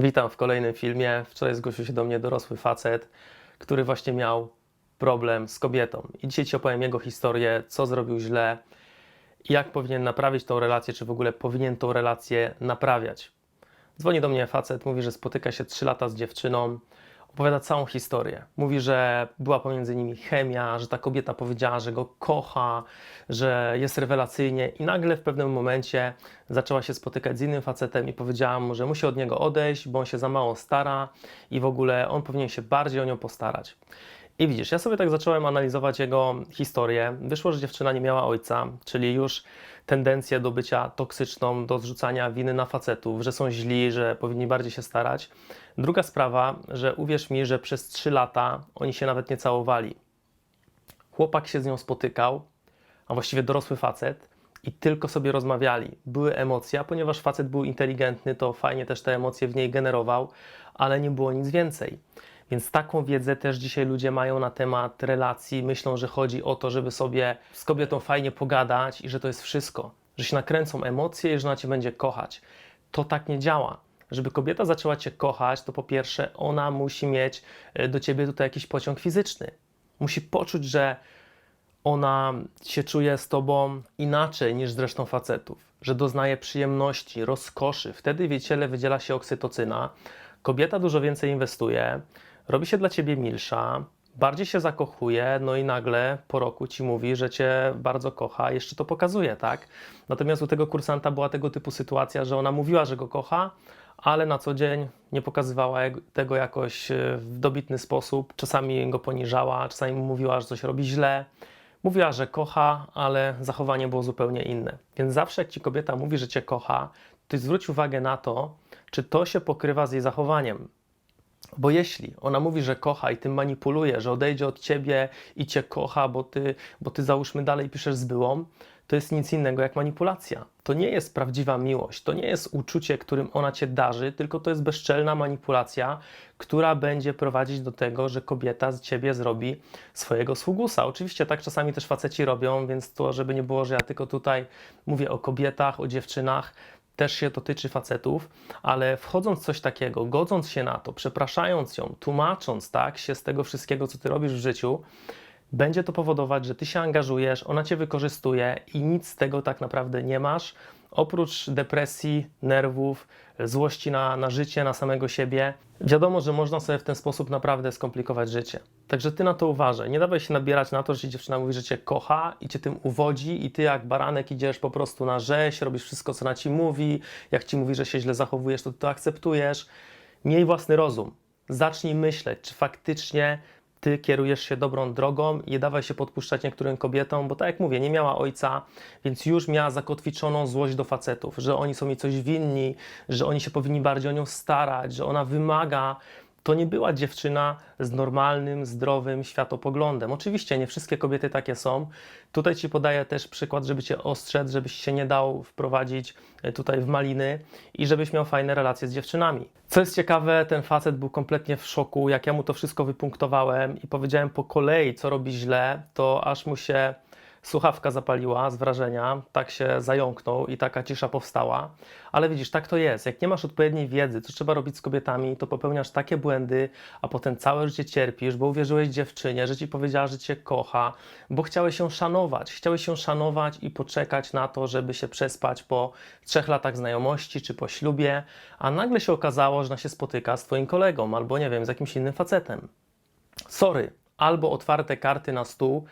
Witam w kolejnym filmie. Wczoraj zgłosił się do mnie dorosły facet, który właśnie miał problem z kobietą. I dzisiaj Ci opowiem jego historię, co zrobił źle, jak powinien naprawić tą relację, czy w ogóle powinien tą relację naprawiać. Dzwoni do mnie facet, mówi, że spotyka się 3 lata z dziewczyną, opowiada całą historię. Mówi, że była pomiędzy nimi chemia, że ta kobieta powiedziała, że go kocha, że jest rewelacyjnie i nagle w pewnym momencie zaczęła się spotykać z innym facetem i powiedziała mu, że musi od niego odejść, bo on się za mało stara i w ogóle on powinien się bardziej o nią postarać. I widzisz, ja sobie tak zacząłem analizować jego historię. Wyszło, że dziewczyna nie miała ojca, czyli już tendencję do bycia toksyczną, do zrzucania winy na facetów, że są źli, że powinni bardziej się starać. Druga sprawa, że uwierz mi, że przez 3 lata oni się nawet nie całowali. Chłopak się z nią spotykał, a właściwie dorosły facet, i tylko sobie rozmawiali. Były emocje, a ponieważ facet był inteligentny, to fajnie też te emocje w niej generował, ale nie było nic więcej. Więc taką wiedzę też dzisiaj ludzie mają na temat relacji. Myślą, że chodzi o to, żeby sobie z kobietą fajnie pogadać i że to jest wszystko. Że się nakręcą emocje i że ona cię będzie kochać. To tak nie działa. Żeby kobieta zaczęła cię kochać, to po pierwsze ona musi mieć e, do ciebie tutaj jakiś pociąg fizyczny. Musi poczuć, że ona się czuje z tobą inaczej niż z resztą facetów, że doznaje przyjemności, rozkoszy. Wtedy w ciele wydziela się oksytocyna. Kobieta dużo więcej inwestuje, robi się dla ciebie milsza, bardziej się zakochuje, no i nagle po roku ci mówi, że cię bardzo kocha, jeszcze to pokazuje, tak? Natomiast u tego kursanta była tego typu sytuacja, że ona mówiła, że go kocha, ale na co dzień nie pokazywała tego jakoś e, w dobitny sposób. Czasami go poniżała, czasami mówiła, że coś robi źle. Mówiła, że kocha, ale zachowanie było zupełnie inne. Więc zawsze jak ci kobieta mówi, że cię kocha, ty zwróć uwagę na to, czy to się pokrywa z jej zachowaniem. Bo jeśli ona mówi, że kocha i tym manipuluje, że odejdzie od ciebie i cię kocha, bo ty, bo ty załóżmy dalej piszesz z byłą, to jest nic innego jak manipulacja. To nie jest prawdziwa miłość, to nie jest uczucie, którym ona cię darzy, tylko to jest bezczelna manipulacja, która będzie prowadzić do tego, że kobieta z ciebie zrobi swojego sługusa. Oczywiście tak czasami też faceci robią, więc to, żeby nie było, że ja tylko tutaj mówię o kobietach, o dziewczynach, też się dotyczy facetów, ale wchodząc w coś takiego, godząc się na to, przepraszając ją, tłumacząc tak się z tego wszystkiego, co ty robisz w życiu, będzie to powodować, że ty się angażujesz, ona cię wykorzystuje i nic z tego tak naprawdę nie masz, oprócz depresji, nerwów, złości na, na życie, na samego siebie. Wiadomo, że można sobie w ten sposób naprawdę skomplikować życie. Także ty na to uważaj. Nie dawaj się nabierać na to, że dziewczyna mówi, że cię kocha i cię tym uwodzi, i ty jak baranek idziesz po prostu na rzeź, robisz wszystko, co na ci mówi. Jak ci mówi, że się źle zachowujesz, to ty to akceptujesz. Miej własny rozum. Zacznij myśleć, czy faktycznie ty kierujesz się dobrą drogą i dawaj się podpuszczać niektórym kobietom, bo tak jak mówię, nie miała ojca, więc już miała zakotwiczoną złość do facetów, że oni są jej coś winni, że oni się powinni bardziej o nią starać, że ona wymaga to nie była dziewczyna z normalnym, zdrowym światopoglądem. Oczywiście nie wszystkie kobiety takie są. Tutaj Ci podaję też przykład, żeby Cię ostrzec, żebyś się nie dał wprowadzić e, tutaj w maliny i żebyś miał fajne relacje z dziewczynami. Co jest ciekawe, ten facet był kompletnie w szoku, jak ja mu to wszystko wypunktowałem i powiedziałem po kolei, co robi źle, to aż mu się słuchawka zapaliła z wrażenia, tak się zająknął i taka cisza powstała. Ale widzisz, tak to jest. Jak nie masz odpowiedniej wiedzy, co trzeba robić z kobietami, to popełniasz takie błędy, a potem całe życie cierpisz, bo uwierzyłeś dziewczynie, że ci powiedziała, że cię kocha, bo chciałeś ją szanować. Chciałeś ją szanować i poczekać na to, żeby się przespać po trzech latach znajomości czy po ślubie, a nagle się okazało, że ona się spotyka z twoim kolegą albo nie wiem, z jakimś innym facetem. Sorry, albo otwarte karty na stół,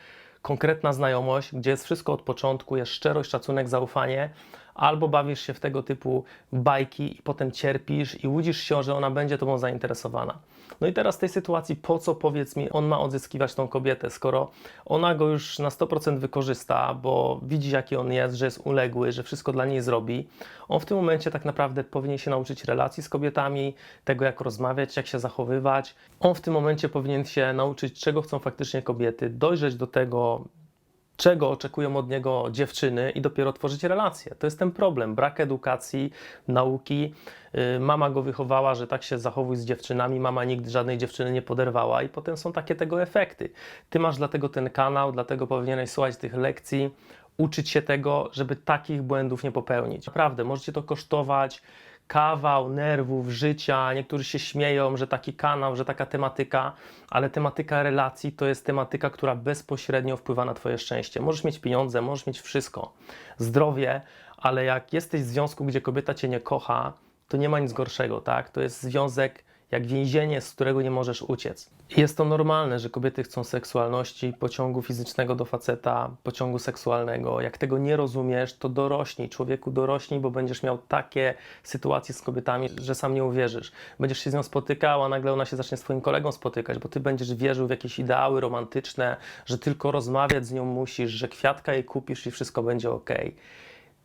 konkretna znajomość, gdzie jest wszystko od początku, jest szczerość, szacunek, zaufanie, albo bawisz się w tego typu bajki i potem cierpisz i łudzisz się, że ona będzie tobą zainteresowana. No i teraz w tej sytuacji, po co powiedz mi, on ma odzyskiwać tą kobietę, skoro ona go już na 100% wykorzysta, bo widzi jaki on jest, że jest uległy, że wszystko dla niej zrobi. On w tym momencie tak naprawdę powinien się nauczyć relacji z kobietami, tego jak rozmawiać, jak się zachowywać. On w tym momencie powinien się nauczyć, czego chcą faktycznie kobiety, dojrzeć do tego, czego oczekują od niego dziewczyny i dopiero tworzyć relacje. To jest ten problem, brak edukacji, nauki. Y, mama go wychowała, że tak się zachowuj z dziewczynami, mama nigdy żadnej dziewczyny nie poderwała i potem są takie tego efekty. Ty masz dlatego ten kanał, dlatego powinieneś słuchać tych lekcji, uczyć się tego, żeby takich błędów nie popełnić. Naprawdę, możecie to kosztować kawał nerwów, życia. Niektórzy się śmieją, że taki kanał, że taka tematyka, ale tematyka relacji to jest tematyka, która bezpośrednio wpływa na Twoje szczęście. Możesz mieć pieniądze, możesz mieć wszystko, zdrowie, ale jak jesteś w związku, gdzie kobieta Cię nie kocha, to nie ma nic gorszego, tak? To jest związek jak więzienie, z którego nie możesz uciec. Jest to normalne, że kobiety chcą seksualności, pociągu fizycznego do faceta, pociągu seksualnego. Jak tego nie rozumiesz, to dorośnij, człowieku dorośnij, bo będziesz miał takie sytuacje z kobietami, że sam nie uwierzysz. Będziesz się z nią spotykał, a nagle ona się zacznie z twoim kolegą spotykać, bo ty będziesz wierzył w jakieś ideały romantyczne, że tylko rozmawiać z nią musisz, że kwiatka jej kupisz i wszystko będzie ok.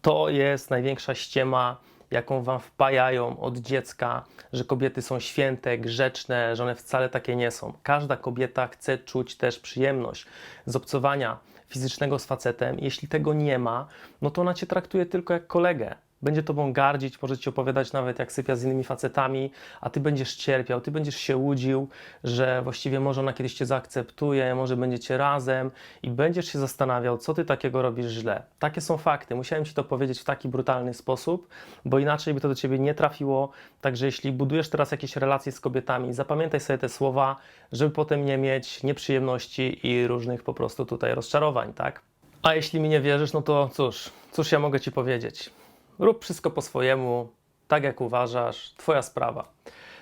To jest największa ściema, jaką wam wpajają od dziecka, że kobiety są święte, grzeczne, że one wcale takie nie są. Każda kobieta chce czuć też przyjemność z obcowania fizycznego z facetem. Jeśli tego nie ma, no to ona cię traktuje tylko jak kolegę. Będzie tobą gardzić, może ci opowiadać nawet jak sypia z innymi facetami, a ty będziesz cierpiał, ty będziesz się łudził, że właściwie może ona kiedyś cię zaakceptuje, może będziecie razem i będziesz się zastanawiał, co ty takiego robisz źle. Takie są fakty. Musiałem ci to powiedzieć w taki brutalny sposób, bo inaczej by to do ciebie nie trafiło. Także jeśli budujesz teraz jakieś relacje z kobietami, zapamiętaj sobie te słowa, żeby potem nie mieć nieprzyjemności i różnych po prostu tutaj rozczarowań, tak? A jeśli mi nie wierzysz, no to cóż, cóż ja mogę ci powiedzieć? Rób wszystko po swojemu, tak jak uważasz, Twoja sprawa.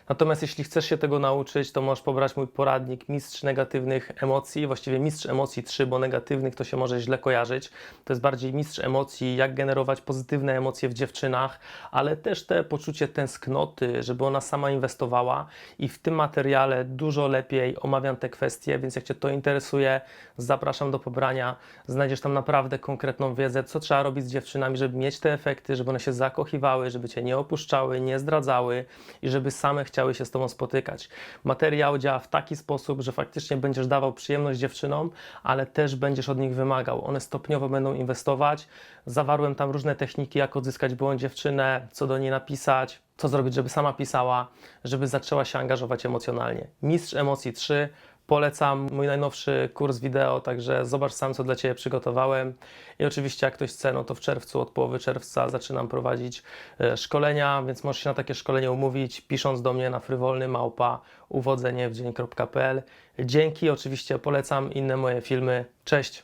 Natomiast jeśli chcesz się tego nauczyć, to możesz pobrać mój poradnik Mistrz Negatywnych Emocji, właściwie Mistrz Emocji 3, bo negatywnych to się może źle kojarzyć. To jest bardziej Mistrz Emocji, jak generować pozytywne emocje w dziewczynach, ale też te poczucie tęsknoty, żeby ona sama inwestowała i w tym materiale dużo lepiej omawiam te kwestie, więc jak Cię to interesuje, zapraszam do pobrania. Znajdziesz tam naprawdę konkretną wiedzę, co trzeba robić z dziewczynami, żeby mieć te efekty, żeby one się zakochiwały, żeby Cię nie opuszczały, nie zdradzały i żeby same chciały się z Tobą spotykać. Materiał działa w taki sposób, że faktycznie będziesz dawał przyjemność dziewczynom, ale też będziesz od nich wymagał. One stopniowo będą inwestować. Zawarłem tam różne techniki, jak odzyskać byłą dziewczynę, co do niej napisać, co zrobić, żeby sama pisała, żeby zaczęła się angażować emocjonalnie. Mistrz Emocji 3 Polecam mój najnowszy kurs wideo, także zobacz sam, co dla Ciebie przygotowałem. I oczywiście, jak ktoś chce, no to w czerwcu, od połowy czerwca zaczynam prowadzić e, szkolenia, więc możesz się na takie szkolenie umówić, pisząc do mnie na frywolny małpa uwodzeniewdzień.pl. Dzięki, oczywiście polecam inne moje filmy. Cześć!